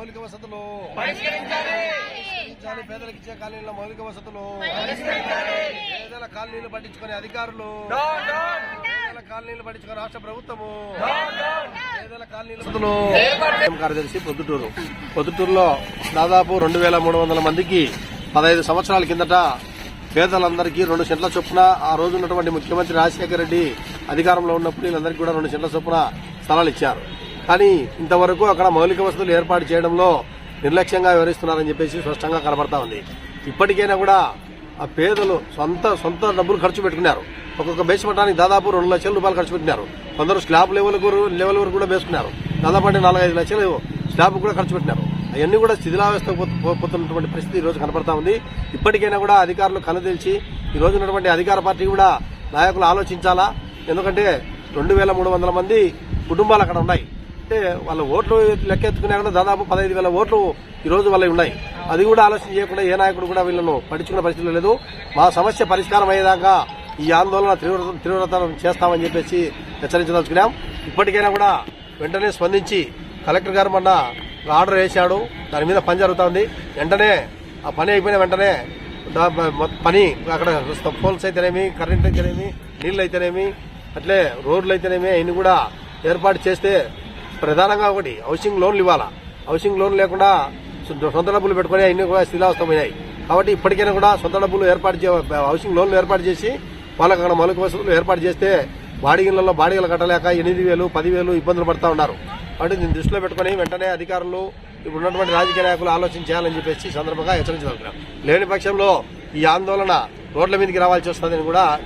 మౌలిక వసతులు. పరిష్కరించాలి. పేదలకు ఇచ్చే కాలనీల మౌలిక వసతులు. పేదల కాలనీలు పట్టించుకునే అధికారులు. కాలనీలు పట్టించుకునే రాష్ట్ర ప్రభుత్వము. పేదల కాలనీల కార్యదర్శి పొద్దుటూరు. పొద్దుటూరులో దాదాపు రెండు వేల మూడు వందల మందికి పదహైదు సంవత్సరాల కిందట పేదలందరికీ రెండు సెంట్ల చొప్పున ఆ రోజు ఉన్నటువంటి ముఖ్యమంత్రి రాజశేఖర రెడ్డి అధికారంలో ఉన్నప్పుడు వీళ్ళందరికీ కూడా రెండు సెంట్ల చొప్పున స్థలాలు ఇచ్చారు. కానీ ఇంతవరకు అక్కడ మౌలిక వసతులు ఏర్పాటు చేయడంలో నిర్లక్ష్యంగా వివరిస్తున్నారని చెప్పేసి స్పష్టంగా కనబడతా ఉంది. ఇప్పటికైనా కూడా ఆ పేదలు సొంత సొంత డబ్బులు ఖర్చు పెట్టుకున్నారు. ఒక్కొక్క బేస్ పట్టడానికి దాదాపు రెండు లక్షల రూపాయలు ఖర్చు పెట్టినారు. కొందరు స్లాబ్ లెవెల్ లెవెల్ వరకు కూడా వేసుకున్నారు. దాదాపు అంటే నాలుగైదు లక్షలు స్లాబ్ కూడా ఖర్చు పెట్టినారు. అవన్నీ కూడా శిథిలావస్థ పోతున్నటువంటి పరిస్థితి ఈరోజు రోజు కనపడతా ఉంది. ఇప్పటికైనా కూడా అధికారులు కనుతెలిచి ఈ ఉన్నటువంటి అధికార పార్టీ కూడా నాయకులు ఆలోచించాలా? ఎందుకంటే రెండు వేల మూడు వందల మంది కుటుంబాలు అక్కడ ఉన్నాయి. అంటే వాళ్ళ ఓట్లు లెక్కెత్తుకునే కూడా దాదాపు పదహైదు వేల ఓట్లు ఈ రోజు వాళ్ళవి ఉన్నాయి. అది కూడా ఆలోచన చేయకుండా ఏ నాయకుడు కూడా వీళ్ళను పట్టించుకునే పరిస్థితి లేదు. మా సమస్య పరిష్కారం అయ్యేదాకా ఈ ఆందోళన తీవ్రత తీవ్రతరం చేస్తామని చెప్పేసి హెచ్చరించదలుచుకున్నాం. ఇప్పటికైనా కూడా వెంటనే స్పందించి కలెక్టర్ గారు మొన్న ఆర్డర్ వేశాడు. దాని మీద పని జరుగుతుంది. వెంటనే ఆ పని అయిపోయిన వెంటనే పని అక్కడ పోల్స్ అయితేనేమి కరెంట్ అయితేనేమి నీళ్ళు అయితేనేమి అట్లే రోడ్లు అయితేనేమి అవన్నీ కూడా ఏర్పాటు చేస్తే ప్రధానంగా ఒకటి హౌసింగ్ లోన్లు ఇవ్వాలా? హౌసింగ్ లోన్ లేకుండా సొంత- డబ్బులు పెట్టుకుని అన్ని కూడా స్థిరావస్థమైనాయి కాబట్టి ఇప్పటికైనా కూడా సొంత డబ్బులు ఏర్పాటు హౌసింగ్ లోన్లు ఏర్పాటు చేసి వాళ్ళకి అక్కడ మౌలిక వసతులు ఏర్పాటు చేస్తే బాడిగలలో బాడిగలు కట్టలేక ఎనిమిది వేలు పదివేలు ఇబ్బందులు పడతా ఉన్నారు. కాబట్టి దీన్ని దృష్టిలో పెట్టుకుని వెంటనే అధికారులు ఇప్పుడు ఉన్నటువంటి రాజకీయ నాయకులు ఆలోచన చేయాలని చెప్పేసి సందర్భంగా హెచ్చరించగలుగుతున్నాం. లేని పక్షంలో ఈ ఆందోళన రోడ్ల మీదకి రావాల్సి వస్తుందని కూడా